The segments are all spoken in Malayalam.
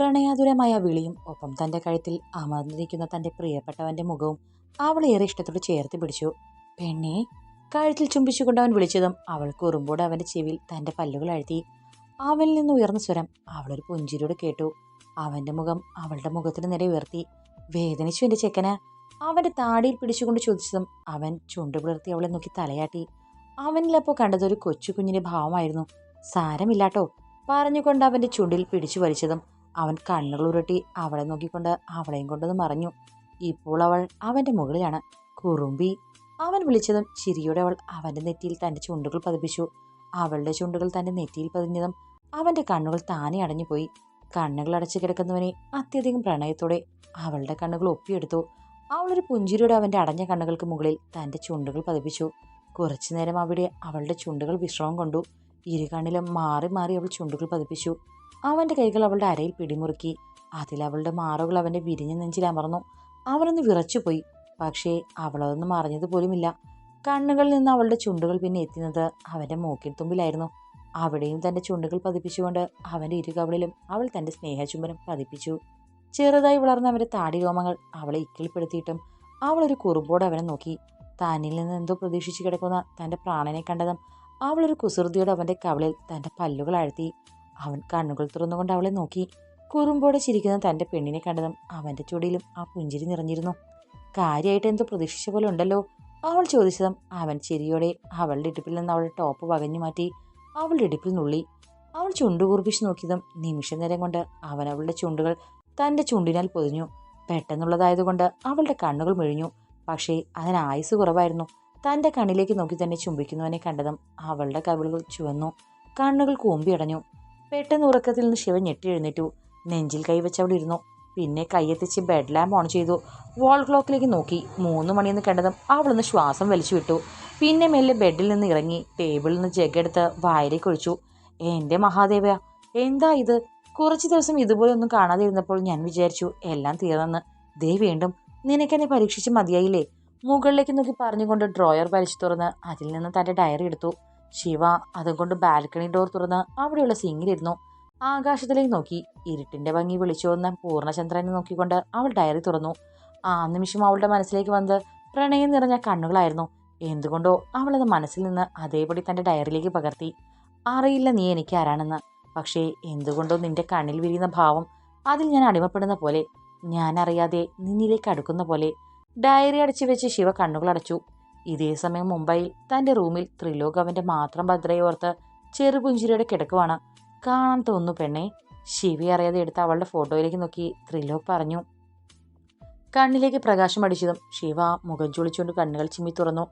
പ്രണയാതുരമായ വിളിയും ഒപ്പം തന്റെ കഴുത്തിൽ അമർന്നിരിക്കുന്ന തന്റെ പ്രിയപ്പെട്ടവന്റെ മുഖവും അവളേറെ ഇഷ്ടത്തോട് ചേർത്ത് പിടിച്ചു. പെണ്ണെ കഴുത്തിൽ ചുംബിച്ചുകൊണ്ട് അവൻ വിളിച്ചതും അവൾ കുറുമ്പോടെ അവന്റെ ചെവിയിൽ തന്റെ പല്ലുകൾ അഴുത്തി. അവനിൽ നിന്ന് ഉയർന്ന സ്വരം അവളൊരു പുഞ്ചിരിയോട് കേട്ടു. അവന്റെ മുഖം അവളുടെ മുഖത്തിന് നേരെ ഉയർത്തി. വേദനിച്ചു എന്റെ ചെക്കന്. അവന്റെ താടിയിൽ പിടിച്ചുകൊണ്ട് ചോദിച്ചതും അവൻ ചുണ്ടു പിളർത്തി അവളെ നോക്കി തലയാട്ടി. അവനിലപ്പോൾ കണ്ടതൊരു കൊച്ചു കുഞ്ഞിന്റെ ഭാവമായിരുന്നു. സാരമില്ലാട്ടോ പറഞ്ഞുകൊണ്ട് അവന്റെ ചുണ്ടിൽ പിടിച്ചു വലിച്ചതും അവൻ കണ്ണുകൾ ഉരുട്ടി അവളെ നോക്കിക്കൊണ്ട് അവളെയും കൊണ്ടൊന്ന് മറഞ്ഞു. ഇപ്പോൾ അവൾ അവന്റെ മുകളിലാണ്. കുറുമ്പി. അവൻ വിളിച്ചതും ചിരിയോടെ അവൾ അവന്റെ നെറ്റിയിൽ തന്റെ ചുണ്ടുകൾ പതിപ്പിച്ചു. അവളുടെ ചുണ്ടുകൾ തന്റെ നെറ്റിയിൽ പതിഞ്ഞതും അവന്റെ കണ്ണുകൾ താനെ അടഞ്ഞുപോയി കണ്ണുകൾ അടച്ചു കിടക്കുന്നവനെ അത്യധികം പ്രണയത്തോടെ അവളുടെ കണ്ണുകൾ ഒപ്പിയെടുത്തു. അവളൊരു പുഞ്ചിരിയുടെ അവന്റെ അടഞ്ഞ കണ്ണുകൾക്ക് മുകളിൽ തന്റെ ചുണ്ടുകൾ പതിപ്പിച്ചു. കുറച്ചു നേരം അവിടെ അവളുടെ ചുണ്ടുകൾ വിശ്രമം കൊണ്ടു. ഇരു കണ്ണിലും മാറി മാറി അവൾ ചുണ്ടുകൾ പതിപ്പിച്ചു. അവന്റെ കൈകൾ അവളുടെ അരയിൽ പിടിമുറുക്കി. അതിലവളുടെ മാറുകൾ അവന്റെ വിരിഞ്ഞ നെഞ്ചിൽ അമർന്നു. അവനൊന്ന് വിറച്ചുപോയി. പക്ഷേ അവളതൊന്നും അറിഞ്ഞതുപോലുമില്ല കണ്ണുകളിൽ നിന്ന് അവളുടെ ചുണ്ടുകൾ പിന്നെ എത്തുന്നത് അവന്റെ മൂക്കിൻ തുമ്പിലായിരുന്നു. അവിടെയും തന്റെ ചുണ്ടുകൾ പതിപ്പിച്ചുകൊണ്ട് അവന്റെ ഇരുകവളിലും അവൾ തന്റെ സ്നേഹചുംബനം പതിപ്പിച്ചു. ചെറുതായി വളർന്ന അവന്റെ താടിരോമങ്ങൾ അവളെ ഇക്കിളിപ്പെടുത്തിയിട്ടും അവളൊരു കുറുമ്പോടെ അവനെ നോക്കി. തന്നിൽ നിന്ന് എന്തോ പ്രതീക്ഷിച്ചു കിടക്കുന്ന തന്റെ പ്രാണനെ കണ്ടതും അവളൊരു കുസൃതിയോടെ അവന്റെ കവളിൽ തന്റെ പല്ലുകൾ അഴുത്തി. അവൻ കണ്ണുകൾ തുറന്നുകൊണ്ട് അവളെ നോക്കി. കുറുമ്പോടെ ചിരിക്കുന്ന തന്റെ പെണ്ണിനെ കണ്ടതും അവന്റെ ചുടിയിലും ആ പുഞ്ചിരി നിറഞ്ഞിരുന്നു. കാര്യമായിട്ട് എന്തോ പ്രതീക്ഷിച്ച പോലെ ഉണ്ടല്ലോ. അവൾ ചോദിച്ചതും അവൻ ചിരിയോടെ അവളുടെ ഇടുപ്പിൽ നിന്ന് അവളുടെ ടോപ്പ് വകഞ്ഞു മാറ്റി അവളുടെ ഇടുപ്പിൽ നുള്ളി. അവൾ ചുണ്ടുകൂർപ്പിച്ച് നോക്കിയതും നിമിഷ നേരം കൊണ്ട് അവൻ അവളുടെ ചുണ്ടുകൾ തന്റെ ചുണ്ടിനാൽ പൊതിഞ്ഞു. പെട്ടെന്നുള്ളതായതുകൊണ്ട് അവളുടെ കണ്ണുകൾ മെഴിഞ്ഞു. പക്ഷേ അതിന് ആയുസ് കുറവായിരുന്നു. തന്റെ കണ്ണിലേക്ക് നോക്കി തന്നെ ചുംബിക്കുന്നവനെ കണ്ടതും അവളുടെ കവിളുകൾ ചുവന്നു. കണ്ണുകൾ കൂമ്പിയടഞ്ഞു. പെട്ടെന്ന് ഉറക്കത്തിൽ നിന്ന് ശിവൻ ഞെട്ടി എഴുന്നേറ്റു. നെഞ്ചിൽ കൈവച്ച് അവിടെ ഇരുന്നു. പിന്നെ കൈയെത്തിച്ച് ബെഡ് ലാമ്പ് ഓൺ ചെയ്തു. വാൾ ക്ലോക്കിലേക്ക് നോക്കി. മൂന്ന് മണിയെന്ന് കണ്ടതും അവളൊന്ന് ശ്വാസം വലിച്ചു വിട്ടു. പിന്നെ മെല്ലെ ബെഡിൽ നിന്ന് ഇറങ്ങി ടേബിളിൽ നിന്ന് ജഗ്ഗെടുത്ത് വായിലേക്ക് ഒഴിച്ചു. എന്റെ മഹാദേവ എന്താ ഇത്? കുറച്ച് ദിവസം ഇതുപോലെ ഒന്നും കാണാതിരുന്നപ്പോൾ ഞാൻ വിചാരിച്ചു എല്ലാം തീർന്നെന്ന്. ദേ വീണ്ടും നിനക്കെന്നെ പരീക്ഷിച്ച് മതിയായില്ലേ? മുകളിലേക്ക് നോക്കി പറഞ്ഞുകൊണ്ട് ഡ്രോയർ വലിച്ചു തുറന്ന് അതിൽ നിന്ന് തന്റെ ഡയറി എടുത്തു. ശിവ അതുകൊണ്ട് ബാൽക്കണി ഡോർ തുറന്ന് അവിടെയുള്ള സിങ്ങിലിരുന്നു ആകാശത്തിലേക്ക് നോക്കി. ഇരുട്ടിന്റെ ഭംഗി വിളിച്ചു വന്ന പൂർണചന്ദ്രനെ നോക്കിക്കൊണ്ട് അവൾ ഡയറി തുറന്നു. ആ നിമിഷം അവളുടെ മനസ്സിലേക്ക് വന്നത് പ്രണയം നിറഞ്ഞ കണ്ണുകളായിരുന്നു. എന്തുകൊണ്ടോ അവളത് മനസ്സിൽ നിന്ന് അതേപടി തന്റെ ഡയറിയിലേക്ക് പകർത്തി. അറിയില്ല നീ എനിക്ക് ആരാണെന്ന്. പക്ഷേ എന്തുകൊണ്ടോ നിന്റെ കണ്ണിൽ വിരിയുന്ന ഭാവം അതിൽ ഞാൻ അടിമപ്പെടുന്ന പോലെ. ഞാൻ അറിയാതെ നിന്നിലേക്ക് അടുക്കുന്ന പോലെ. ഡയറി അടച്ചു വെച്ച് ശിവ കണ്ണുകൾ അടച്ചു ഇതേ സമയം മുംബൈയിൽ തന്റെ റൂമിൽ ത്രിലോക് അവന്റെ മാത്രം ഭദ്രയോർത്ത് ചെറുപുഞ്ചിരിയുടെ കിടക്കുവാണ്. കാണാൻ തോന്നുന്നു പെണ്ണെ. ശിവി അറിയാതെ എടുത്ത അവളുടെ ഫോട്ടോയിലേക്ക് നോക്കി ത്രിലോക് പറഞ്ഞു. കണ്ണിലേക്ക് പ്രകാശം അടിച്ചതും ശിവ മുഖം ചുളിച്ചുകൊണ്ട് കണ്ണുകൾ ചിമ്മി തുറന്നു.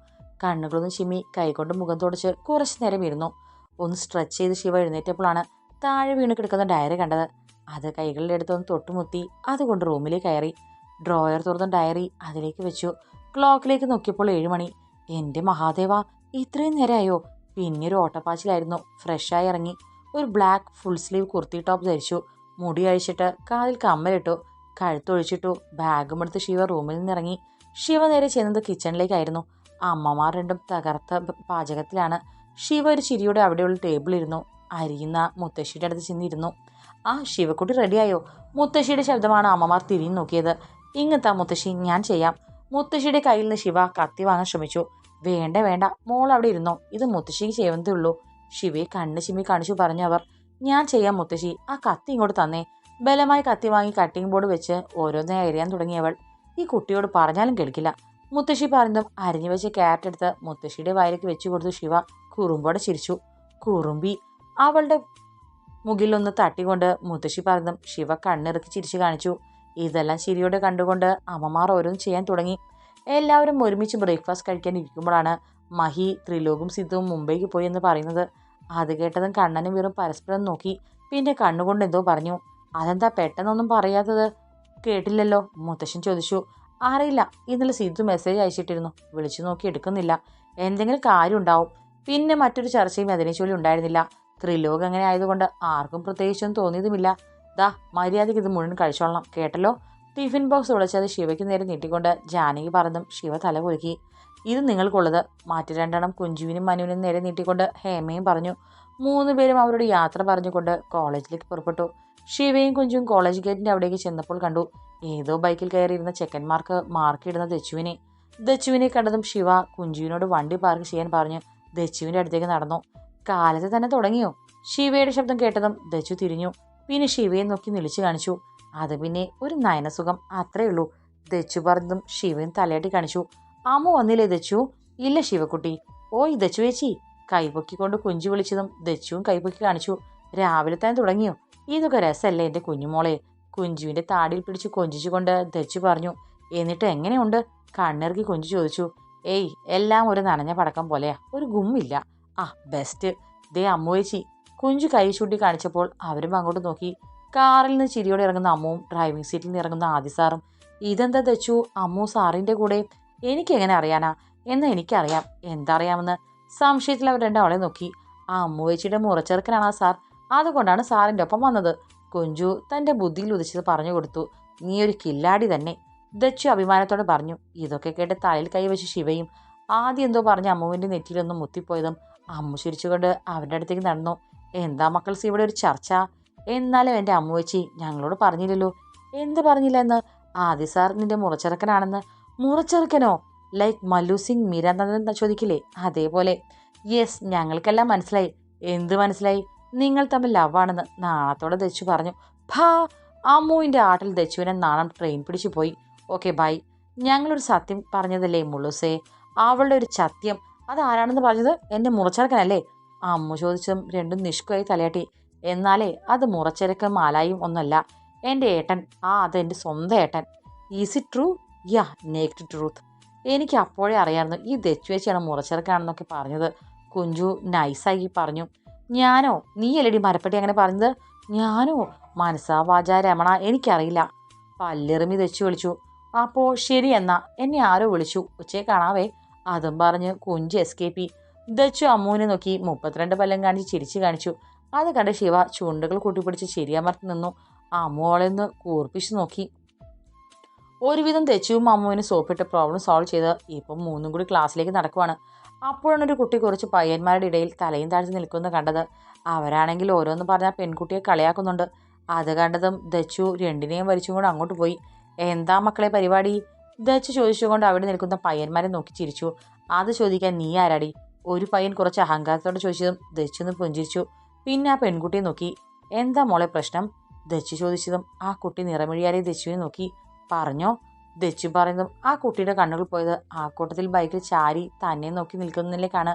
കണ്ണുകളൊന്നും ചിമ്മി കൈകൊണ്ട് മുഖം തുടച്ച് കുറച്ചു നേരം ഇരുന്നു. ഒന്ന് സ്ട്രെച്ച് ചെയ്ത് ശിവ എഴുന്നേറ്റപ്പോഴാണ് താഴെ വീണ് കിടക്കുന്ന ഡയറി കണ്ടത്. അത് കൈകളിലെടുത്തൊന്ന് തൊട്ടുമുത്തി അതുകൊണ്ട് റൂമിലേക്ക് കയറി. ഡ്രോയർ തുറന്ന ഡയറി അതിലേക്ക് വെച്ചു. ക്ലോക്കിലേക്ക് നോക്കിയപ്പോൾ ഏഴുമണി. എന്റെ മഹാദേവ ഇത്രയും നേരമായോ? പിന്നെ ഒരു ഓട്ടപ്പാച്ചിലായിരുന്നു ഫ്രഷായി ഇറങ്ങി. ഒരു black full sleeve kurti top ധരിച്ചു. മുടി അഴിച്ചിട്ട് കാലിൽ കമ്മലിട്ടു. കഴുത്തൊഴിച്ചിട്ടു. ബാഗും എടുത്ത് ശിവ റൂമിൽ നിന്നിറങ്ങി. ശിവ നേരെ ചെന്നത് കിച്ചണിലേക്കായിരുന്നു. അമ്മമാർ രണ്ടും തകർത്ത പാചകത്തിലാണ്. ശിവ ഒരു ചിരിയോടെ അവിടെയുള്ള ടേബിളിരുന്നു അരിയുന്ന മുത്തശ്ശിയുടെ അടുത്ത് ചെന്നിരുന്നു. ആ ശിവക്കുട്ടി റെഡിയായോ? മുത്തശ്ശിയുടെ ശബ്ദമാണ് അമ്മമാർ തിരിഞ്ഞു നോക്കിയത്. ഇങ്ങത്താ മുത്തശ്ശി ഞാൻ ചെയ്യാം. മുത്തശ്ശിയുടെ കയ്യിൽ നിന്ന് ശിവ കത്തി വാങ്ങാൻ ശ്രമിച്ചു. വേണ്ട വേണ്ട. മോൾ അവിടെ ഇരുന്നോ? ഇത് മുത്തശ്ശിക്ക് ചെയ്യുന്നതേ ഉള്ളൂ. ശിവയെ കണ്ണ് ചിമ്മി കാണിച്ചു പറഞ്ഞു അവർ. ഞാൻ ചെയ്യാം മുത്തശ്ശി. ആ കത്തി ഇങ്ങോട്ട് തന്നേ. ബലമായി കത്തി വാങ്ങി കട്ടിംഗ് ബോർഡ് വെച്ച് ഓരോന്നേ എറിയാൻ തുടങ്ങിയവൾ. ഈ കുട്ടിയോട് പറഞ്ഞാലും കേൾക്കില്ല. മുത്തശ്ശി പറഞ്ഞതും അരിഞ്ഞു വെച്ച് ക്യാരറ്റ് എടുത്ത് മുത്തശ്ശിയുടെ വയലേക്ക് വെച്ചു കൊടുത്തു ശിവ. കുറുമ്പോടെ ചിരിച്ചു. കുറുമ്പി. അവളുടെ മുകിലൊന്ന് തട്ടിക്കൊണ്ട് മുത്തശ്ശി പറഞ്ഞതും ശിവ കണ്ണിറക്കി ചിരിച്ചു കാണിച്ചു. ഇതെല്ലാം ശരിയോടെ കണ്ടുകൊണ്ട് അമ്മമാർ ഓരോന്ന് ചെയ്യാൻ തുടങ്ങി. എല്ലാവരും ഒരുമിച്ച് ബ്രേക്ക്ഫാസ്റ്റ് കഴിക്കാൻ ഇരിക്കുമ്പോഴാണ് മഹി ത്രിലോകും സിദ്ധവും മുംബൈക്ക് പോയി എന്ന് പറയുന്നത്. അത് കേട്ടതും കണ്ണനും വീറും പരസ്പരം നോക്കി. പിന്നെ കണ്ണുകൊണ്ട് എന്തോ പറഞ്ഞു. അതെന്താ പെട്ടെന്നൊന്നും പറയാത്തത്? കേട്ടില്ലല്ലോ മുത്തശ്ശൻ ചോദിച്ചു. അറിയില്ല ഇന്നലെ സിദ്ധു മെസ്സേജ് അയച്ചിട്ടിരുന്നു. വിളിച്ചു നോക്കി എടുക്കുന്നില്ല. എന്തെങ്കിലും കാര്യം ഉണ്ടാവും. പിന്നെ മറ്റൊരു ചർച്ചയും അതിനെ ചൊല്ലി ഉണ്ടായിരുന്നില്ല. ത്രിലോകം അങ്ങനെ ആയതുകൊണ്ട് ആർക്കും പ്രത്യേകിച്ചൊന്നും തോന്നിയതുമില്ല. ദാ മര്യാദയ്ക്ക് ഇത് മുഴുവൻ കഴിച്ചോളണം കേട്ടല്ലോ? ടിഫിൻ ബോക്സ് ഉടച്ചത് ശിവയ്ക്ക് നേരെ നീട്ടിക്കൊണ്ട് ജാനകി പറഞ്ഞതും ശിവ തല കുലുക്കി. ഇത് നിങ്ങൾക്കുള്ളത്. മാറ്റി രണ്ടെണ്ണം കുഞ്ചുവിനും മനുവിനും നേരെ നീട്ടിക്കൊണ്ട് ഹേമയും പറഞ്ഞു. മൂന്ന് പേരും അവരോട് യാത്ര പറഞ്ഞുകൊണ്ട് കോളേജിലേക്ക് പുറപ്പെട്ടു. ശിവയും കുഞ്ചും കോളേജ് ഗേറ്റിന്റെ അവിടേക്ക് ചെന്നപ്പോൾ കണ്ടു. ഏതോ ബൈക്കിൽ കയറിയിരുന്ന ചെക്കന്മാർക്ക് മാർക്കിടുന്ന ദച്ചുവിനെ. ദച്ചുവിനെ കണ്ടതും ശിവ കുഞ്ചുവിനോട് വണ്ടി പാർക്ക് ചെയ്യാൻ പറഞ്ഞു. ദച്ചുവിന്റെ അടുത്തേക്ക് നടന്നു. കാലത്ത് തന്നെ തുടങ്ങിയോ? ശിവയുടെ ശബ്ദം കേട്ടതും ദച്ചു തിരിഞ്ഞു. പിന്നെ ശിവയെ നോക്കി നിളിച്ചു കാണിച്ചു. അത് പിന്നെ ഒരു നയനസുഖം അത്രേ ഉള്ളൂ. ദച്ചു പറഞ്ഞതും ശിവയും തലയാട്ടി കാണിച്ചു. അമ്മ വന്നില്ലേ ദച്ചു? ഇല്ല ശിവക്കുട്ടി. ഓയ് ദച്ചു ചേച്ചി കൈപൊക്കിക്കൊണ്ട് കുഞ്ചു വിളിച്ചതും ദച്ചുവും കൈപൊക്കി കാണിച്ചു. രാവിലെ തന്നെ തുടങ്ങിയോ? ഇതൊക്കെ രസമല്ലേ എന്റെ കുഞ്ഞുമോളെ. കുഞ്ചുവിന്റെ താടിയിൽ പിടിച്ച് കൊഞ്ചിച്ചുകൊണ്ട് ദച്ചു പറഞ്ഞു എന്നിട്ട് എങ്ങനെയുണ്ട്? കണ്ണിറക്കി കുഞ്ചു ചോദിച്ചു ഏയ് എല്ലാം ഒരു നനഞ്ഞ പടക്കം പോലെയാ. ഒരു ഗുമ്മില്ല. ആ ബെസ്റ്റ് ദേ അമ്മു ചേച്ചി കുഞ്ചു കൈ ചൂണ്ടി കാണിച്ചപ്പോൾ അവരും അങ്ങോട്ട് നോക്കി. കാറിൽ നിന്ന് ചിരിയോടെ ഇറങ്ങുന്ന അമ്മുവും ഡ്രൈവിംഗ് സീറ്റിൽ നിന്ന് ഇറങ്ങുന്ന ആദി സാറും ഇതെന്താ തെച്ചു അമ്മു സാറിന്റെ കൂടെ? എനിക്കെങ്ങനെ അറിയാനാ? എന്ന് എനിക്കറിയാം. എന്തറിയാമെന്ന് സംശയത്തിൽ അവർ രണ്ടാളെ നോക്കി. ആ അമ്മുവേച്ചിയുടെ മുറച്ചെറുക്കനാണ് ആ സാർ. അതുകൊണ്ടാണ് സാറിന്റെ ഒപ്പം വന്നത്. കുഞ്ചു തന്റെ ബുദ്ധിയിൽ ഉദിച്ചത് പറഞ്ഞു കൊടുത്തു. നീ ഒരു കില്ലാടി തന്നെ. ദച്ചു അഭിമാനത്തോടെ പറഞ്ഞു. ഇതൊക്കെ കേട്ട് തലയിൽ കൈവച്ച് ശിവയും ആദ്യം എന്തോ പറഞ്ഞ് അമ്മുവിന്റെ നെറ്റിയിലൊന്നും മുത്തിപ്പോയതും അമ്മു ചിരിച്ചുകൊണ്ട് അവരുടെ അടുത്തേക്ക് നടന്നു. എന്താ മക്കൾസ് ഇവിടെ ഒരു ചർച്ച? എന്നാലും എന്റെ അമ്മുവച്ചി ഞങ്ങളോട് പറഞ്ഞില്ലല്ലോ. എന്ത് പറഞ്ഞില്ല എന്ന് ആദ്യ സാർ നിന്റെ മുറച്ചെറുക്കനാണെന്ന്. മുറച്ചെറുക്കനോ? ലൈക്ക് മല്ലു സിംഗ് മീരാനന്ദൻ ചോദിക്കില്ലേ? അതേപോലെ. യെസ് ഞങ്ങൾക്കെല്ലാം മനസ്സിലായി. എന്ത് മനസ്സിലായി? നിങ്ങൾ തമ്മിൽ ലവാണെന്ന് നാണത്തോടെ ദച്ചു പറഞ്ഞു. ഭാ അമ്മുവിന്റെ ആട്ടിൽ ദച്ചുവിനെ നാണം ട്രെയിൻ പിടിച്ചു പോയി. ഓക്കെ ബൈ ഞങ്ങളൊരു സത്യം പറഞ്ഞതല്ലേ മുള്ളുസേ? അവളുടെ ഒരു സത്യം അതാരാണെന്ന് പറഞ്ഞത്? എന്റെ മുറച്ചെറുക്കനല്ലേ? അമ്മു ചോദിച്ചതും രണ്ടും നിഷ്കുവായി തലയാട്ടി. എന്നാലേ അത് മുറച്ചെറുക്കൻ മാലായും ഒന്നല്ല. എന്റെ ഏട്ടൻ. ആ അതെന്റെ സ്വന്തം ഏട്ടൻ. Is it true ya naked truth എനിക്ക് അപ്പോഴേ അറിയാമായിരുന്നു ഈ ദച്ചുവേച്ചിയാണ് മുറച്ചിറക്കാണെന്നൊക്കെ പറഞ്ഞത്. കുഞ്ചു നൈസായി പറഞ്ഞു. ഞാനോ? നീ അല്ലടി മരപ്പെട്ടി അങ്ങനെ പറഞ്ഞത്? ഞാനോ? മനസ്സാ വാചാ രമണ എനിക്കറിയില്ല. പല്ലെറിമി ദച്ചു വിളിച്ചു. അപ്പോൾ ശരി എന്നാ. എന്നെ ആരോ വിളിച്ചു. ഉച്ചയെ കാണാവേ. അതും പറഞ്ഞ് കുഞ്ച് എസ്കേപ്പി ദച്ചു അമ്മുവിനെ നോക്കി മുപ്പത്തിരണ്ട് പല്ലം കാണിച്ച് ചിരിച്ചു കാണിച്ചു. അത് കണ്ട് ശിവ ചുണ്ടുകൾ കൂട്ടിപ്പിടിച്ച് ശരിയമർത്തി നിന്നു. അമ്മു അവളെ ഒന്ന് കൂർപ്പിച്ച് നോക്കി. ഒരുവിധം തെച്ചുവും അമ്മുവിന് സോപ്പിട്ട് പ്രോബ്ലം സോൾവ് ചെയ്ത് ഇപ്പം മൂന്നും കൂടി ക്ലാസ്സിലേക്ക് നടക്കുവാണ്. അപ്പോഴാണ് ഒരു കുട്ടി കുറച്ച് പയ്യന്മാരുടെ ഇടയിൽ തലയും താഴ്ത്തി നിൽക്കുന്നത് കണ്ടത്. അവരാണെങ്കിൽ ഓരോന്ന് പറഞ്ഞാൽ പെൺകുട്ടിയെ കളിയാക്കുന്നുണ്ട്. അത് കണ്ടതും ദച്ചു രണ്ടിനെയും വലിച്ചും കൊണ്ട് അങ്ങോട്ട് പോയി. എന്താ മക്കളെ പരിപാടി? ദച്ചു ചോദിച്ചുകൊണ്ട് അവിടെ നിൽക്കുന്ന പയ്യന്മാരെ നോക്കി ചിരിച്ചു. അത് ചോദിക്കാൻ നീ ആരാടി? ഒരു പയ്യൻ കുറച്ച് അഹങ്കാരത്തോടെ ചോദിച്ചതും ദച്ചെന്ന് പുഞ്ചിരിച്ചു. പിന്നെ ആ പെൺകുട്ടിയെ നോക്കി. എന്താ മോളെ പ്രശ്നം? ദച്ചു ചോദിച്ചതും ആ കുട്ടി നിറമിഴിയാരെ ദച്ചുവിനെ നോക്കി. പറഞ്ഞോ? ദച്ചു പറയുന്നതും ആ കുട്ടിയുടെ കണ്ണുകൾ പോയത് ആ കൂട്ടത്തിൽ ബൈക്കിൽ ചാരി തന്നെ നോക്കി നിൽക്കുന്നതിലേക്കാണ്.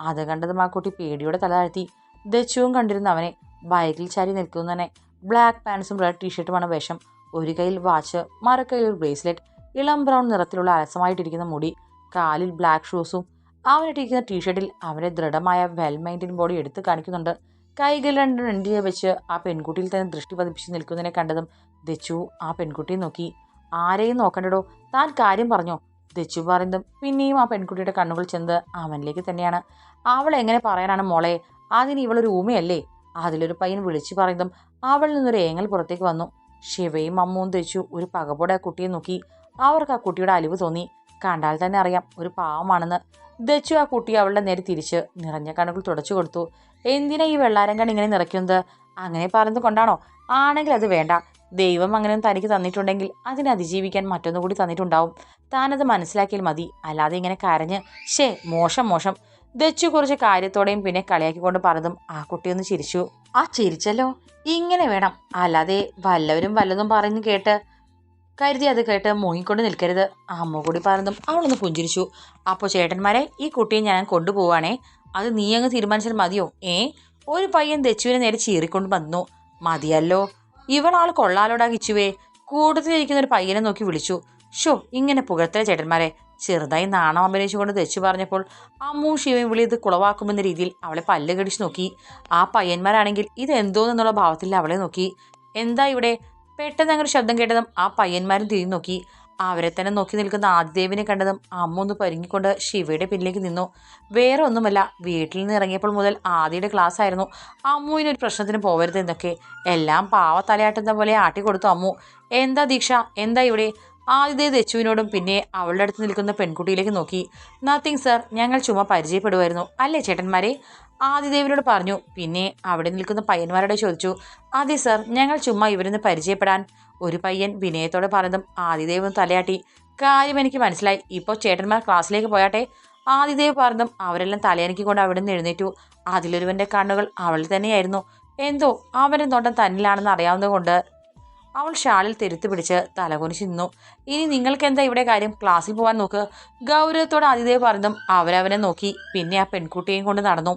അത് കണ്ടതും ആ കുട്ടി പേടിയോടെ തല താഴ്ത്തി. ദച്ചുവും കണ്ടിരുന്നു അവനെ ബൈക്കിൽ ചാരി നിൽക്കുന്നവനെ ബ്ലാക്ക് പാൻസും റെഡ് ടീഷർട്ടുമാണ് വേഷം. ഒരു കയ്യിൽ വാച്ച് മറക്കൈയിൽ ഒരു ബ്രേസ്ലെറ്റ് ഇളം ബ്രൗൺ നിറത്തിലുള്ള അലസമായിട്ടിരിക്കുന്ന മുടി കാലിൽ ബ്ലാക്ക് ഷൂസും അവനിട്ടിരിക്കുന്ന ടീഷർട്ടിൽ അവനെ ദൃഢമായ വെൽ മെയിന്റൈൻ ബോഡി എടുത്തു കാണിക്കുന്നുണ്ട്. കൈകൾ രണ്ട് രണ്ടിയെ വെച്ച് ആ പെൺകുട്ടിയിൽ തന്നെ ദൃഷ്ടി പതിപ്പിച്ച് നിൽക്കുന്നതിനെ കണ്ടതും ദച്ചു ആ പെൺകുട്ടിയെ നോക്കി. ആരെയും നോക്കണ്ടടോ. താൻ കാര്യം പറഞ്ഞോ? ദച്ചു പറയുന്നതും പിന്നെയും ആ പെൺകുട്ടിയുടെ കണ്ണുകൾ ചെന്നത് അവനിലേക്ക് തന്നെയാണ്. അവൾ എങ്ങനെ പറയാനാണ് മോളെ? അതിന് ഇവളൊരു ഊമയല്ലേ? അതിലൊരു പയ്യൻ വിളിച്ചു പറയുന്നതും അവളിൽ നിന്നൊരു ഏങ്ങൽ പുറത്തേക്ക് വന്നു. ശിവയും അമ്മുവും ദച്ചു ഒരു പകപോടെ ആ കുട്ടിയെ നോക്കി. അവർക്ക് ആ കുട്ടിയുടെ അലിവ് തോന്നി. കണ്ടാൽ തന്നെ അറിയാം ഒരു പാവമാണെന്ന്. ദച്ചു ആ കുട്ടി അവളുടെ നേരെ തിരിച്ച് നിറഞ്ഞ കണ്ണുകൾ തുടച്ചു കൊടുത്തു. എന്തിനാ ഈ വെള്ളാരം കണ് ഇങ്ങനെ നിറയ്ക്കുന്നത്? അങ്ങനെ പറഞ്ഞത് കൊണ്ടാണോ? ആണെങ്കിൽ അത് വേണ്ട. ദൈവം അങ്ങനെ തനിക്ക് തന്നിട്ടുണ്ടെങ്കിൽ അതിനെ അതിജീവിക്കാൻ മറ്റൊന്നു കൂടി തന്നിട്ടുണ്ടാവും. താനത് മനസ്സിലാക്കിയാൽ മതി. അല്ലാതെ ഇങ്ങനെ കരഞ്ഞ് ഷേ മോശം മോശം. ദച്ചു കുറച്ച് കാര്യത്തോടെയും പിന്നെ കളിയാക്കിക്കൊണ്ട് പറഞ്ഞതും ആ കുട്ടിയൊന്ന് ചിരിച്ചു. ആ ചിരിച്ചല്ലോ. ഇങ്ങനെ വേണം. അല്ലാതെ വല്ലവരും വല്ലതും പറഞ്ഞു കേട്ട് കരുതി അത് കേട്ട് മുങ്ങിക്കൊണ്ട് നിൽക്കരുത്. അമ്മ കൂടി പറഞ്ഞതും അവളൊന്ന് പുഞ്ചിരിച്ചു. അപ്പോൾ ചേട്ടന്മാരെ ഈ കുട്ടിയെ ഞാൻ കൊണ്ടുപോവാണേ. അത് നീ അങ്ങ് തീരുമാനിച്ചാൽ മതിയോ? ഏ? ഒരു പയ്യൻ ദച്ചുവിനെ നേരെ ചീറിക്കൊണ്ട് വന്നു. മതിയല്ലോ. ഇവളാൾ കൊള്ളാലോടാ കിച്ചുവേ. കൂട്ടത്തിലിരിക്കുന്ന ഒരു പയ്യനെ നോക്കി വിളിച്ചു. ഷോ ഇങ്ങനെ പുകഴ്ത്തല ചേട്ടന്മാരെ? ചെറുതായി നാണം അഭിനയിച്ചുകൊണ്ട് ദച്ചു പറഞ്ഞപ്പോൾ അമ്മുവും ശിവയും വിളി ഇത് കുളവാക്കുമെന്ന രീതിയിൽ അവളെ പല്ല് കടിച്ചു നോക്കി. ആ പയ്യന്മാരാണെങ്കിൽ ഇത് എന്തോന്നെന്നുള്ള ഭാവത്തിൽ അവളെ നോക്കി. എന്താ ഇവിടെ? പെട്ടെന്ന് അങ്ങനെ ശബ്ദം കേട്ടതും ആ പയ്യന്മാരും തിരിഞ്ഞു നോക്കി. അവരെ തന്നെ നോക്കി നിൽക്കുന്ന ആദിദേവിനെ കണ്ടതും അമ്മ ഒന്ന് പരുങ്ങിക്കൊണ്ട് ശിവയുടെ പിന്നിലേക്ക് നിന്നു. വേറെ ഒന്നുമല്ല വീട്ടിൽ നിന്ന് ഇറങ്ങിയപ്പോൾ മുതൽ ആദിയുടെ ക്ലാസ് ആയിരുന്നു. അമ്മുവിന് ഒരു പ്രശ്നത്തിന് പോകരുത് എന്നൊക്കെ. എല്ലാം പാവ തലയാട്ടുന്ന പോലെ ആട്ടി കൊടുത്തു അമ്മു. എന്താ ദീക്ഷ? എന്താ ഇവിടെ? ആദിദേവ് ദച്ചുവിനോടും പിന്നെ അവളുടെ അടുത്ത് നിൽക്കുന്ന പെൺകുട്ടിയിലേക്ക് നോക്കി. നത്തിങ് സർ ഞങ്ങൾ ചുമ്മാ പരിചയപ്പെടുമായിരുന്നു അല്ലേ ചേട്ടന്മാരെ? ആദിദേവിനോട് പറഞ്ഞു പിന്നെ അവിടെ നിൽക്കുന്ന പയ്യന്മാരോട് ചോദിച്ചു അതെ സർ ഞങ്ങൾ ചുമ്മാ ഇവരൊന്ന് പരിചയപ്പെടാൻ. ഒരു പയ്യൻ വിനയത്തോടെ പറഞ്ഞതും ആദിദേവും തലയാട്ടി. കാര്യം എനിക്ക് മനസ്സിലായി. ഇപ്പോൾ ചേട്ടന്മാർ ക്ലാസ്സിലേക്ക് പോയാട്ടെ? ആദിദേവ് പറഞ്ഞതും അവരെല്ലാം തലയനക്കിക്കൊണ്ട് അവിടെ നിന്ന് എഴുന്നേറ്റു. അതിലൊരുവന്റെ കണ്ണുകൾ അവളിൽ തന്നെയായിരുന്നു. എന്തോ അവന്റെ നോട്ടം തന്നിലാണെന്ന് അറിയാവുന്നതുകൊണ്ട് അവൾ ഷാളിൽ തെരുത്തു പിടിച്ച് തലകുനിച്ച് നിന്നു ഇനി നിങ്ങൾക്കെന്താ ഇവിടെ കാര്യം? ക്ലാസ്സിൽ പോകാൻ നോക്ക്. ഗൗരവത്തോടെ ആതിഥേയ പറഞ്ഞതും അവരവനെ നോക്കി. പിന്നെ ആ പെൺകുട്ടിയെയും കൊണ്ട് നടന്നു.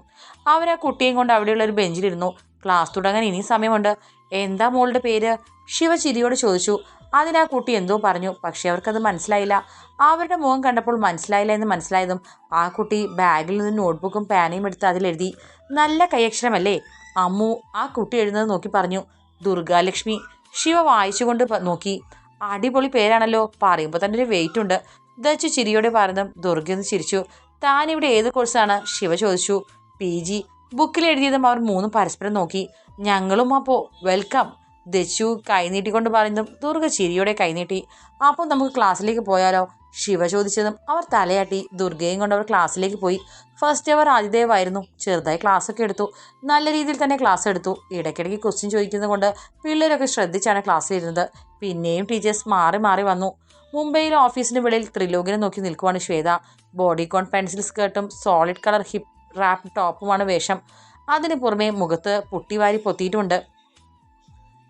അവരാ കുട്ടിയെയും കൊണ്ട് അവിടെയുള്ള ഒരു ബെഞ്ചിലിരുന്നു. ക്ലാസ് തുടങ്ങാൻ ഇനി സമയമുണ്ട്. എന്താ മോളുടെ പേര്? ശിവ ചിരിയോട് ചോദിച്ചു. അതിനാ കുട്ടി എന്തോ പറഞ്ഞു. പക്ഷെ അവർക്കത് മനസ്സിലായില്ല. അവരുടെ മുഖം കണ്ടപ്പോൾ മനസ്സിലായില്ല എന്ന് മനസ്സിലായതും ആ കുട്ടി ബാഗിൽ നിന്ന് നോട്ട്ബുക്കും പാനയും എടുത്ത് അതിലെഴുതി നല്ല കൈയക്ഷരമല്ലേ? അമ്മു ആ കുട്ടി എഴുതുന്നത് നോക്കി പറഞ്ഞു. ദുർഗാലക്ഷ്മി. ശിവ വായിച്ചുകൊണ്ട് നോക്കി. അടിപൊളി പേരാണല്ലോ. പറയുമ്പോൾ തന്നെ ഒരു വെയിറ്റ് ഉണ്ട്. ദച്ചു ചിരിയോടെ പറഞ്ഞതും ദുർഗയൊന്ന് ചിരിച്ചു. താൻ ഇവിടെ ഏത് കോഴ്സാണ് ശിവ ചോദിച്ചു. P G. ബുക്കിൽ എഴുതിയതും അവർ മൂന്നും പരസ്പരം നോക്കി. ഞങ്ങളും അപ്പോൾ വെൽക്കം ദച്ചു കൈനീട്ടിക്കൊണ്ട് പറയുന്നതും ദുർഗ ചിരിയോടെ കൈനീട്ടി അപ്പോൾ നമുക്ക് ക്ലാസ്സിലേക്ക് പോയാലോ? ശിവ ചോദിച്ചതും അവർ തലയാട്ടി ദുർഗയും കൊണ്ട് അവർ ക്ലാസ്സിലേക്ക് പോയി. ഫസ്റ്റ് അവർ ആദിദേവായിരുന്നു ചെറുതായി ക്ലാസ്സൊക്കെ എടുത്തു. നല്ല രീതിയിൽ തന്നെ ക്ലാസ് എടുത്തു. ഇടയ്ക്കിടയ്ക്ക് ക്വസ്റ്റ്യൻ ചോദിക്കുന്നത് കൊണ്ട് പിള്ളേരൊക്കെ ശ്രദ്ധിച്ചാണ് ക്ലാസ്സിലിരുന്നത് പിന്നെയും ടീച്ചേഴ്സ് മാറി മാറി വന്നു. മുംബൈയിലെ ഓഫീസിന് വെളിയിൽ ത്രിലോകിനെ നോക്കി നിൽക്കുവാണ് ശ്വേത. ബോഡിക്കോൺ പെൻസിൽ സ്കേർട്ടും സോളിഡ് കളർ ഹിപ്പ് റാപ്പ് ടോപ്പുമാണ് വേഷം. അതിന് പുറമെ മുഖത്ത് പുട്ടിവാരി പൊത്തിയിട്ടുമുണ്ട്.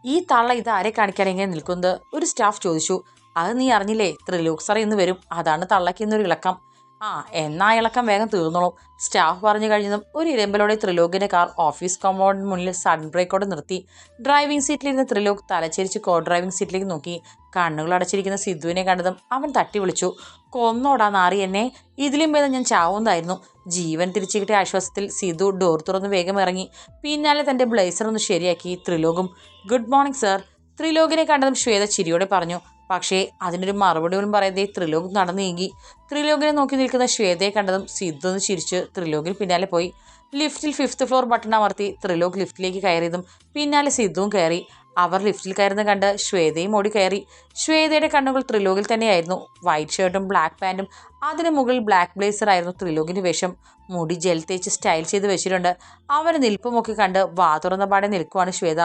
ഈ തള്ള ഇത് ആരെ കാണിക്കാൻ എങ്ങനെ നിൽക്കുന്നത്? ഒരു സ്റ്റാഫ് ചോദിച്ചു. അത് നീ അറിഞ്ഞില്ലേ? ത്രിലൂക്സർ ഇന്ന് വരും. അതാണ് തള്ളയ്ക്ക് ഇന്നൊരു ഇളക്കം. ആ എന്നാ ഇളക്കം വേഗം തീർന്നോളും. സ്റ്റാഫ് പറഞ്ഞു കഴിഞ്ഞതും ഒരു ഇരമ്പലോടെ ത്രിലോക്കിന്റെ കാർ ഓഫീസ് കോമ്പൗണ്ടിന് മുന്നിൽ സഡൻ ബ്രേക്കോടെ നിർത്തി. ഡ്രൈവിംഗ് സീറ്റിലിരുന്ന ത്രിലോക് തലച്ചേരിച്ച് കോ ഡ്രൈവിംഗ് സീറ്റിലേക്ക് നോക്കി. കണ്ണുകൾ അടച്ചിരിക്കുന്ന സിദ്ധുവിനെ കണ്ടതും അവൻ തട്ടി വിളിച്ചു. കൊന്നോടാ നാറി എന്നെ. ഇതിലും ഭേദം ഞാൻ ചാവുന്നതായിരുന്നു. ജീവൻ തിരിച്ചു കിട്ടിയ ആശ്വാസത്തിൽ സിധു ഡോർ തുറന്ന് വേഗം ഇറങ്ങി. പിന്നാലെ തന്റെ ബ്ലേസർ ഒന്ന് ശരിയാക്കി ത്രിലോകും. ഗുഡ് മോർണിംഗ് സർ ത്രിലോകിനെ കണ്ടതും ശ്വേത ചിരിയോടെ പറഞ്ഞു. പക്ഷേ അതിനൊരു മറുപടി പോലും പറയാതെ ത്രിലോക് നടന്നു നീങ്ങി ത്രിലോകിനെ നോക്കി നിൽക്കുന്ന ശ്വേതയെ കണ്ടതും സിദ്ധു ഒന്ന് ചിരിച്ച് ത്രിലോകിന് പിന്നാലെ പോയി. ലിഫ്റ്റിൽ ഫിഫ്ത്ത് ഫ്ലോർ ബട്ടൺ അമർത്തി ത്രിലോക് ലിഫ്റ്റിലേക്ക് കയറിയതും പിന്നാലെ സിദ്ധുവും കയറി. അവർ ലിഫ്റ്റിൽ കയറുന്ന കണ്ട് ശ്വേതയും ഓടി കയറി. ശ്വേതയുടെ കണ്ണുകൾ ത്രിലോകിൽ തന്നെയായിരുന്നു. വൈറ്റ് ഷർട്ടും ബ്ലാക്ക് പാന്റും അതിന് മുകളിൽ ബ്ലാക്ക് ബ്ലേസർ ആയിരുന്നു ത്രിലോകിന്റെ വേഷം. മുടി ജെൽ തേച്ച് സ്റ്റൈൽ ചെയ്ത് വെച്ചിട്ടുണ്ട്. അവരുടെ നിൽപ്പുമൊക്കെ കണ്ട് വാ തുറന്ന പാടെ നിൽക്കുവാണ് ശ്വേത.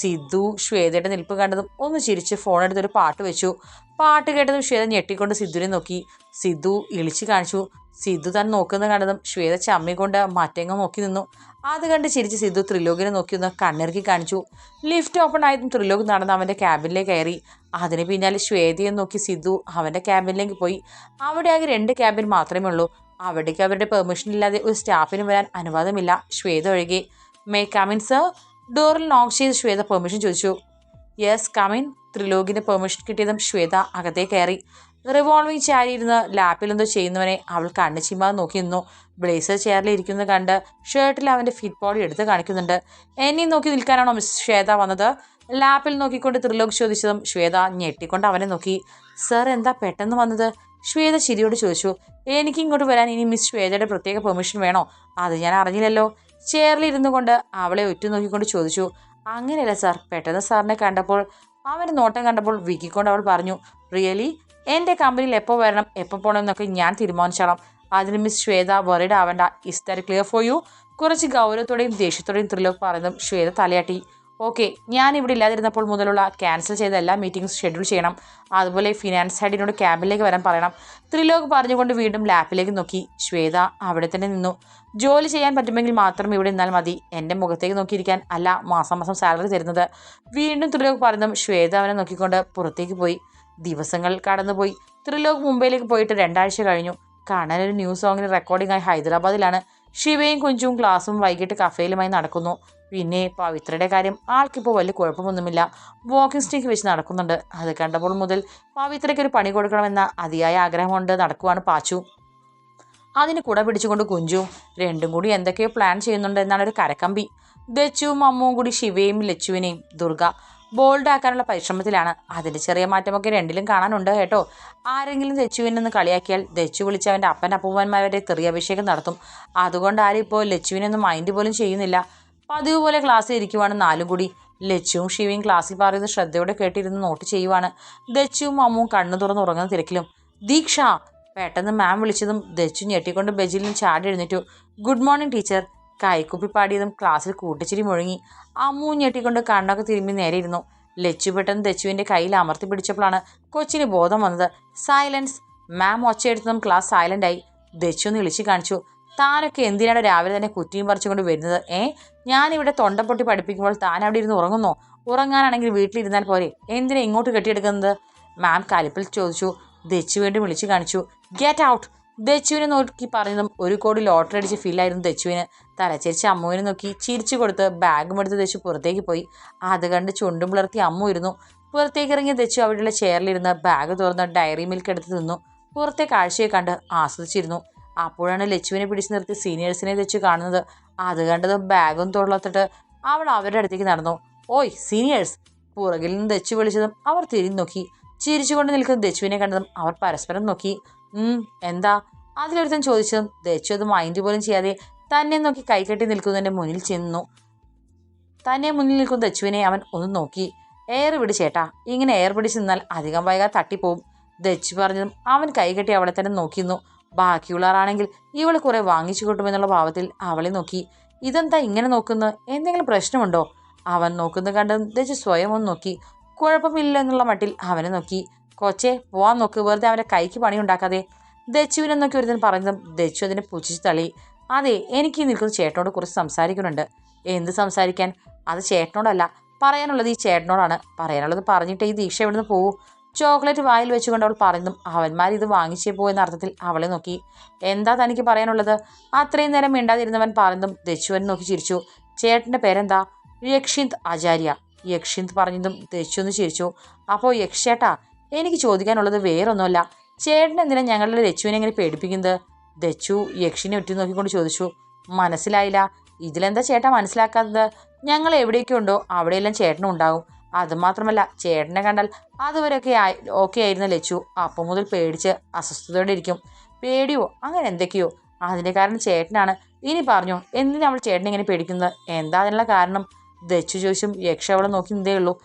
സിദ്ധു ശ്വേതയുടെ നിൽപ്പ് കണ്ടതും ഒന്ന് ചിരിച്ച് ഫോൺ എടുത്തൊരു പാട്ട് വെച്ചു. പാട്ട് കേട്ടതും ശ്വേത ഞെട്ടിക്കൊണ്ട് സിദ്ധുവിനെ നോക്കി. സിദ്ധു ഇളിച്ചു കാണിച്ചു. സിദ്ധു തന്നെ നോക്കുന്നത് കണ്ടതും ശ്വേത ചമ്മിക്കൊണ്ട് മറ്റെങ്ങും നോക്കി നിന്നു. അത് കണ്ട് ചിരിച്ച് സിദ്ധു ത്രിലോകിനെ നോക്കി ഒന്ന് കണ്ണിറക്കി കാണിച്ചു. ലിഫ്റ്റ് ഓപ്പൺ ആയതും ത്രിലോക് നടന്ന് അവന്റെ ക്യാബിനിലേക്ക് കയറി. അതിന് പിന്നാലെ ശ്വേതയെ നോക്കി സിദ്ധു അവന്റെ ക്യാബിനിലേക്ക് പോയി. അവിടെ ആകെ രണ്ട് ക്യാബിൻ മാത്രമേ ഉള്ളൂ. അവിടേക്ക് അവരുടെ പെർമിഷൻ ഇല്ലാതെ ഒരു സ്റ്റാഫിന് വരാൻ അനുവാദമില്ല. ശ്വേത ഒഴികെ. മേ കമിൻ സർ ഡോറിൽ നോക്ക് ചെയ്ത് ശ്വേത പെർമിഷൻ ചോദിച്ചു. യെസ് കമിൻ ത്രിലോകിന് പെർമിഷൻ കിട്ടിയതും ശ്വേത അകത്തേ കയറി. റിവോൾവിംഗ് ചാരിയിരുന്ന് ലാപ്പിൽ എന്തോ ചെയ്യുന്നവനെ അവൾ കണ്ണ് ചിമ്മാതെ നോക്കി നിന്നു. ബ്ലേസർ ചെയറിൽ ഇരിക്കുന്നത് കണ്ട് ഷർട്ടിൽ അവന്റെ ഫിറ്റ് ബോഡി എടുത്ത് കാണിക്കുന്നുണ്ട്. എന്നെയും നോക്കി നിൽക്കാനാണോ മിസ് ശ്വേത വന്നത്? ലാപ്പിൽ നോക്കിക്കൊണ്ട് ത്രിലോക് ചോദിച്ചതും ശ്വേത ഞെട്ടിക്കൊണ്ട് അവനെ നോക്കി. സർ എന്താ പെട്ടെന്ന് വന്നത്? ശ്വേത ചിരിയോട് ചോദിച്ചു. എനിക്ക് ഇങ്ങോട്ട് വരാൻ ഇനി മിസ് ശ്വേതയുടെ പ്രത്യേക പെർമിഷൻ വേണോ? അത് ഞാൻ അറിഞ്ഞില്ലല്ലോ. ചെയറിൽ ഇരുന്നു കൊണ്ട് അവളെ ഉറ്റുനോക്കിക്കൊണ്ട് ചോദിച്ചു. അങ്ങനെയല്ല സാർ പെട്ടെന്ന് സാറിനെ കണ്ടപ്പോൾ അവന്റെ നോട്ടം കണ്ടപ്പോൾ വിക്കിക്കൊണ്ട് അവൾ പറഞ്ഞു റിയലി? എന്റെ കമ്പനിയിൽ എപ്പോൾ വരണം എപ്പോൾ പോകണം എന്നൊക്കെ ഞാൻ തീരുമാനിച്ചോളാം. അതിന് മിസ് ശ്വേത വറിഡ് ആവണ്ട. Is that clear for you കുറച്ച് ഗൗരവത്തോടെയും ദേഷ്യത്തോടെയും ത്രിലോക് പറയുന്നതും ശ്വേത തലയാട്ടി. ഓക്കെ ഞാൻ ഇവിടെ ഇല്ലാതിരുന്നപ്പോൾ മുതലുള്ള ക്യാൻസൽ ചെയ്ത എല്ലാ മീറ്റിംഗ്സ് ഷെഡ്യൂൾ ചെയ്യണം. അതുപോലെ ഫിനാൻസ് ഹെഡിനോട് ക്യാബിലേക്ക് വരാൻ പറയണം. ത്രിലോക് പറഞ്ഞുകൊണ്ട് വീണ്ടും ലാപ്പിലേക്ക് നോക്കി. ശ്വേത അവിടെ തന്നെ നിന്നു. ജോലി ചെയ്യാൻ പറ്റുമെങ്കിൽ മാത്രം ഇവിടെ നിന്നാൽ മതി. എന്റെ മുഖത്തേക്ക് നോക്കിയിരിക്കാൻ അല്ല മാസം മാസം സാലറി തരുന്നത്. വീണ്ടും ത്രിലോക് പറഞ്ഞതും ശ്വേത അവനെ നോക്കിക്കൊണ്ട് പുറത്തേക്ക് പോയി. ദിവസങ്ങൾ കടന്നുപോയി. ത്രിലോക് മുംബൈയിലേക്ക് പോയിട്ട് രണ്ടാഴ്ച കഴിഞ്ഞു. കാണാനൊരു ന്യൂ സോങ്ങിന് റെക്കോർഡിംഗ് ആയി ഹൈദരാബാദിലാണ്. ശിവയും കുഞ്ചും ക്ലാസ്സും വൈകിട്ട് കഫേയിലുമായി നടക്കുന്നു. പിന്നെ പവിത്രയുടെ കാര്യം ആൾക്കിപ്പോൾ വലിയ കുഴപ്പമൊന്നുമില്ല. വാക്കിംഗ് സ്റ്റിക്ക് വെച്ച് നടക്കുന്നുണ്ട്. അത് കണ്ടപ്പോൾ മുതൽ പവിത്രയ്ക്ക് ഒരു പണി കൊടുക്കണമെന്ന അതിയായ ആഗ്രഹം കൊണ്ട് നടക്കുവാണ് പാച്ചു. അതിന് കുട പിടിച്ചുകൊണ്ട് കുഞ്ചു രണ്ടും കൂടി എന്തൊക്കെയോ പ്ലാൻ ചെയ്യുന്നുണ്ട് എന്നാണ് ഒരു കരക്കമ്പി. ദച്ചുവും അമ്മുവും കൂടി ശിവയും ലച്ചുവിനെയും ദുർഗ ബോൾഡ് ആക്കാനുള്ള പരിശ്രമത്തിലാണ്. അതിന്റെ ചെറിയ മാറ്റമൊക്കെ രണ്ടിലും കാണാനുണ്ട് കേട്ടോ. ആരെങ്കിലും ദച്ചുവിനെ ഒന്ന് കളിയാക്കിയാൽ ദച്ചു വിളിച്ച് അവന്റെ അപ്പൻ അപ്പൂപ്പന്മാരെ തെറിയഭിഷേകം നടത്തും. അതുകൊണ്ട് ആരും ഇപ്പോൾ ലച്ചുവിനെ ഒന്നും മൈൻഡ് പോലും ചെയ്യുന്നില്ല. പതിവ് പോലെ ക്ലാസ്സിൽ ഇരിക്കുവാണ് നാലും കൂടി. ലച്ചുവും ഷിവയും ക്ലാസ്സിൽ പറയുന്നത് ശ്രദ്ധയോടെ കേട്ടിരുന്ന് നോട്ട് ചെയ്യുവാണ്. ദച്ചുവും അമ്മുവും കണ്ണു തുറന്ന് ഉറങ്ങുന്ന തിരക്കിലും. ദീക്ഷ പെട്ടെന്ന് മാം വിളിച്ചതും ദച്ചു ഞെട്ടിക്കൊണ്ട് ബെജിലിന് ചാടി എഴുന്നേറ്റു. ഗുഡ് മോർണിംഗ് ടീച്ചർ കൈക്കുപ്പി പാടിയതും ക്ലാസ്സിൽ കൂട്ടിച്ചിരി മുഴങ്ങി. അമ്മു ഞെട്ടിക്കൊണ്ട് കണ്ണൊക്കെ തിരുമ്പി നേരെ ഇരുന്നു. ലച്ചു പെട്ടെന്ന് ദച്ചുവിന്റെ കയ്യിൽ അമർത്തി പിടിച്ചപ്പോഴാണ് കൊച്ചിന് ബോധം വന്നത്. സൈലൻസ് മാം ഒച്ചയെടുത്തതും ക്ലാസ് സൈലന്റ് ആയി. ദച്ചു ഒന്ന് ഇളിച്ചു കാണിച്ചു. താനൊക്കെ എന്തിനാണ് രാവിലെ തന്നെ കുറ്റിയും പറിച്ചുകൊണ്ട് വരുന്നത് ഏ? ഞാനിവിടെ തൊണ്ടപ്പൊട്ടി പഠിപ്പിക്കുമ്പോൾ താൻ അവിടെ ഇരുന്ന് ഉറങ്ങുന്നോ? ഉറങ്ങാനാണെങ്കിൽ വീട്ടിലിരുന്നാൽ പോരെ. എന്തിനാ ഇങ്ങോട്ട് കെട്ടിയെടുക്കുന്നത്? മാം കലിപ്പിൽ ചോദിച്ചു. ദച്ചു വേണ്ടി വിളിച്ചു കാണിച്ചു. ഗെറ്റ് ഔട്ട് ദച്ചുവിനെ നോക്കി പറഞ്ഞതും ഒരു കോടി ലോട്ടറി അടിച്ച് ഫീലായിരുന്നു ദച്ചുവിന്. തലച്ചിരിച്ച് അമ്മുവിനെ നോക്കി ചിരിച്ചു കൊടുത്ത് ബാഗും എടുത്ത് ദച്ചു പുറത്തേക്ക് പോയി. അത് കണ്ട് ചുണ്ടും പിളർത്തി അമ്മു ഇരുന്നു. പുറത്തേക്ക് ഇറങ്ങിയ ദച്ചു അവിടെയുള്ള ചെയറിലിരുന്ന് ബാഗ് തുറന്ന് ഡയറി മിൽക്ക് എടുത്ത് നിന്നു പുറത്തെ കാഴ്ചയെ കണ്ട് ആസ്വദിച്ചിരുന്നു. അപ്പോഴാണ് ലച്ചുവിനെ പിടിച്ചു നിർത്തി സീനിയേഴ്സിനെ ദച്ചു കാണുന്നത്. അത് കണ്ടതും ബാഗും തൊള്ളത്തിട്ട് അവൾ അവരുടെ അടുത്തേക്ക് നടന്നു. ഓയ് സീനിയേഴ്സ് പുറകിൽ നിന്ന് ദച്ചു വിളിച്ചതും അവർ തിരിഞ്ഞു നോക്കി. ചിരിച്ചുകൊണ്ട് നിൽക്കുന്ന ദച്ചുവിനെ കണ്ടതും അവർ പരസ്പരം നോക്കി. എന്താ? അതിലൊരുത്തൻ ചോദിച്ചതും ദച്ചു അത് മൈൻഡ് പോലും ചെയ്യാതെ തന്നെ നോക്കി കൈകെട്ടി നിൽക്കുന്നതിന്റെ മുന്നിൽ ചെന്നു. തന്നെ മുന്നിൽ നിൽക്കുന്ന ദച്ചുവിനെ അവൻ ഒന്ന് നോക്കി. എയർ പിടിച്ചേട്ടാ ഇങ്ങനെ എയർ പിടിച്ച് നിന്നാൽ അധികം വൈകാതെ തട്ടിപ്പോവും. ദച്ചു പറഞ്ഞതും അവൻ കൈകെട്ടി അവളെ തന്നെ നോക്കിയിരുന്നു ബാക്കിയുള്ളവരാണെങ്കിൽ ഇവൾ കുറെ വാങ്ങിച്ചു കിട്ടുമെന്നുള്ള ഭാവത്തിൽ അവളെ നോക്കി. ഇതെന്താ ഇങ്ങനെ നോക്കുന്നത് എന്തെങ്കിലും പ്രശ്നമുണ്ടോ? അവൻ നോക്കുന്നത് കണ്ട് ദച്ചു സ്വയം ഒന്ന് നോക്കി. കുഴപ്പമില്ല എന്നുള്ള മട്ടിൽ അവനെ നോക്കി. കൊച്ചെ പോവാൻ നോക്ക് വെറുതെ അവന്റെ കൈക്ക് പണി ഉണ്ടാക്കാതെ ദച്ചുവിനെന്നൊക്കെ ഒരുതിന് പറഞ്ഞതും ദച്ചു അതിനെ പുച്ഛിച്ച് തള്ളി. അതെ എനിക്ക് നിൽക്കുന്ന ചേട്ടനോട് കുറച്ച് സംസാരിക്കുന്നുണ്ട് എന്ത് സംസാരിക്കാൻ? അത് ചേട്ടനോടല്ല. പറയാനുള്ളത് ഈ ചേട്ടനോടാണ്. പറയാനുള്ളത് പറഞ്ഞിട്ട് ഈ ദീക്ഷ ഇവിടുന്ന് പോകൂ ചോക്ലേറ്റ് വായിൽ വെച്ചുകൊണ്ട് അവൾ പറഞ്ഞതും അവന്മാർ ഇത് വാങ്ങിച്ചേ പോയെന്ന അർത്ഥത്തിൽ അവളെ നോക്കി. എന്താ തനിക്ക് പറയാനുള്ളത്? അത്രയും നേരം മിണ്ടാതിരുന്നവൻ പറഞ്ഞതും ദച്ചുവൻ നോക്കി ചിരിച്ചു. ചേട്ടന്റെ പേരെന്താ? യക്ഷിന്ത് ആചാര്യ. യക്ഷിന്ത് പറഞ്ഞതും ദച്ചു ഒന്ന് ചിരിച്ചു. അപ്പോൾ യക്ഷേട്ടാ എനിക്ക് ചോദിക്കാനുള്ളത് വേറൊന്നുമല്ല. ചേട്ടൻ എന്തിനാ ഞങ്ങളുടെ ലച്ചുവിനെ എങ്ങനെ പേടിപ്പിക്കുന്നത്? ദച്ചു യക്ഷിനെ ഒറ്റ നോക്കിക്കൊണ്ട് ചോദിച്ചു. മനസ്സിലായില്ല. ഇതിലെന്താ ചേട്ടാ മനസ്സിലാക്കാത്തത്? ഞങ്ങൾ എവിടെയൊക്കെ ഉണ്ടോ അവിടെയെല്ലാം ചേട്ടനും ഉണ്ടാകും. അതുമാത്രമല്ല ചേട്ടനെ കണ്ടാൽ അതുവരെയൊക്കെ ആയി ഓക്കെ ആയിരുന്ന ലച്ചു. അപ്പം മുതൽ പേടിച്ച് അസ്വസ്ഥതയോടെ ഇരിക്കും. പേടിയോ? അങ്ങനെ എന്തൊക്കെയോ? അതിന്റെ കാരണം ചേട്ടനാണ്. ഇനി പറഞ്ഞു എന്തിനാ അവൾ ചേട്ടനെ ഇങ്ങനെ പേടിക്കുന്നത്? എന്താ അതിനുള്ള കാരണം? ദച്ചു ചോദിച്ചും യക്ഷ അവളെ നോക്കി നിന്നേ ഉള്ളൂ.